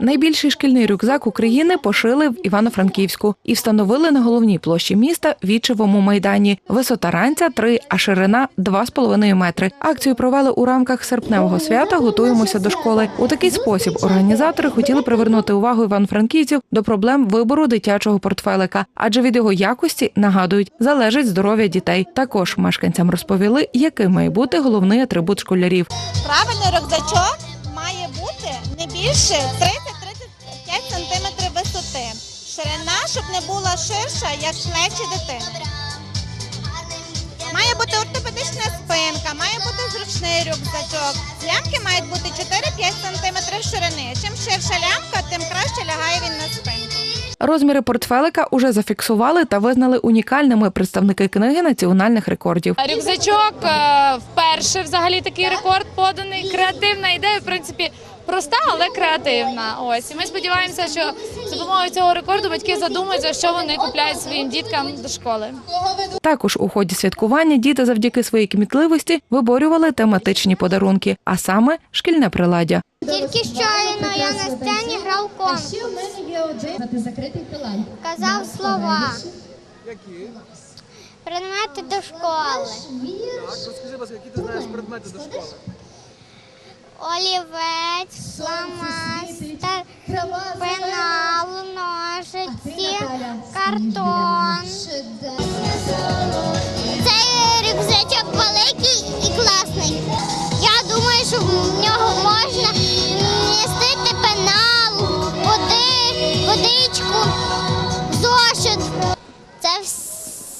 Найбільший шкільний рюкзак України пошили в Івано-Франківську і встановили на головній площі міста Вічевому майдані. Висота ранця 3, а ширина 2,5 метри. Акцію провели у рамках серпневого свята. Готуємося до школи. У такий спосіб організатори хотіли привернути увагу івано-франківців до проблем вибору дитячого портфелика, адже від його якості нагадують залежить здоров'я дітей. Також мешканцям розповіли, яким має бути головний атрибут школярів. Правильний рюкзачок має бути не більше 30-35 см висоти. Ширина, щоб не була ширша, як плечі дитини. Має бути ортопедична спинка, має бути зручний рюкзачок. Лямки мають бути 4-5 см ширини. Чим ширша лямка, тим краще лягає він на спинку. Розміри портфелика уже зафіксували та визнали унікальними представники книги національних рекордів. Рюкзачок е, вперше взагалі такий рекорд поданий. Креативна ідея, в принципі, проста, але креативна. Ось і ми сподіваємося, що за допомогою цього рекорду батьки задумаються, що вони купляють своїм діткам до школи. Також у ході святкування діти завдяки своїй кмітливості виборювали тематичні подарунки, а саме шкільне приладдя. Тільки щойно я на сцені грав конкурс, казав слова. Предмети до школи. Розкажи, які ти знаєш предмети до школи? Олівець, фломастер, пенал, ножиці, картон.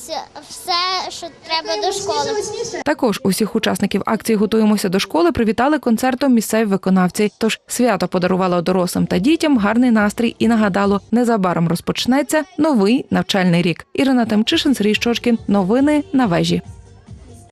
Все, все, що треба до школи. Також усіх учасників акції Готуємося до школи привітали концертом місцеві виконавці. Тож свято подарувало дорослим та дітям гарний настрій і нагадало, незабаром розпочнеться новий навчальний рік. Ірина Темчишин, Сергій Щочкін. Новини на вежі.